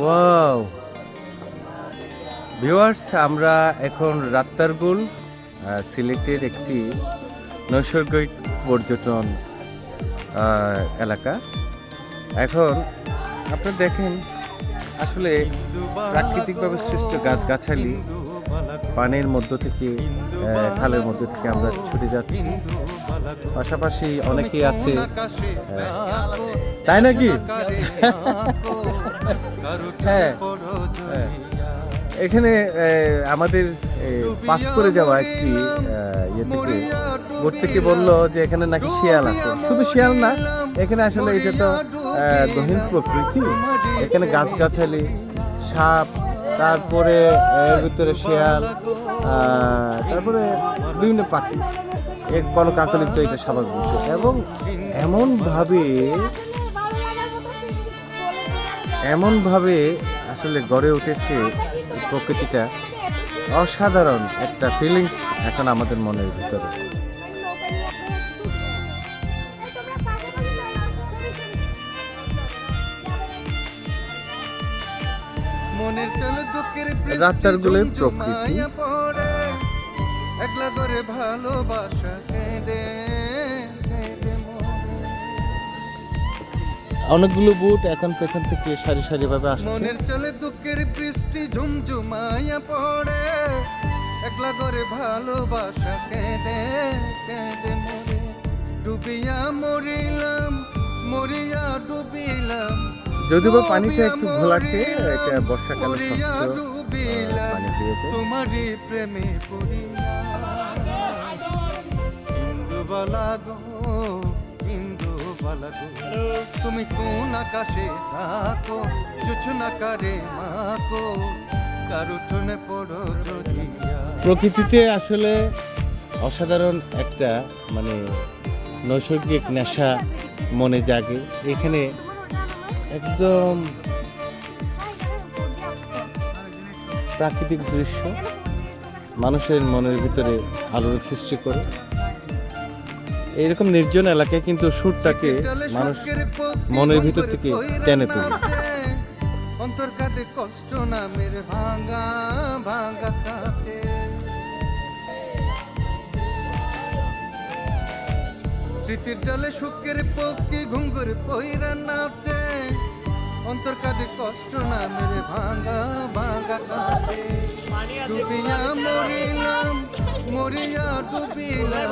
Wow viewers আমরা এখন রাত্তারগুল সিলেটের একটি নৈসর্গিক পর্যটন এলাকা। এখন আপনি দেখেন, আসলে প্রাকৃতিকভাবে সৃষ্ট গাছগাছালি পানির মধ্য থেকে খালের মধ্য থেকে আমরা ছুটে যাচ্ছি। পাশাপাশি অনেকেই আছে তাই নাকি? হ্যাঁ হ্যাঁ। এখানে আমাদের পাস করে যাওয়া একটি ইয়ে থেকে বোট থেকে বলল যে এখানে নাকি শিয়াল আছে। শুধু শিয়াল না, এখানে আসলে এটা তো গহীন প্রকৃতি। এখানে গাছগাছালি, সাপ, তারপরে এর ভিতরে শিয়াল তারপরে বিভিন্ন পাখি। এর কোনো কাকলিক তো এটা স্বাভাবিক। বিষয় এবং এমনভাবে এমনভাবে আসলে গড়ে উঠেছে প্রকৃতিটা। অসাধারণ একটা ফিলিংস এখন আমাদের মনের ভিতরে। দুঃখের রাত্তার প্রকৃতি। একলা করে ভালোবাসা কেঁদে অনেকগুলো বুট এখন পেছন থেকে সারি সারি ভাবে আসছে। মনের চলে দুঃখের বৃষ্টি ঝুমঝুমাইয়া পড়ে একলা করে ভালোবাসা কেঁদে কেঁদে মরে ডুবিয়া মরিলাম মরিয়া ডুবিলাম যদিও বা পানিটা একটু ঘোলাটে এটা বর্ষাকালে মরিয়া ডুবিলাম। পানি দিয়েছে। তোমারই প্রেমে পড়িয়া। ইন্দু বালা গো ইন্দু বালা তুমি কোন আকাশে থাকো জোছনা কারে মাকো কারুঠনে পড়ো জড়িয়া প্রকৃতিতে আসলে অসাধারণ একটা মানে নৈসর্গিক নেশা মনে জাগে। এখানে একদম প্রাকৃতিক দৃশ্য মানুষের মনের ভিতরে আলোর সৃষ্টি করে। এইরকম নির্জন এলাকায় কিন্তু সুরটাকে মানুষ মনের ভিতর থেকে টেনে তোলে। অন্তর কাঁদে কষ্ট নামের ভাঙা ভাঙা কাছে স্মৃতির ডালে সুখের পক্ষী ঘুঙ্গুর পইরা নাচে। অন্তর কাঁদে কষ্ট নামের ভাঙা ভাঙা কাছে ডুবিয়া মরিলাম মরিয়া ডুবিলাম।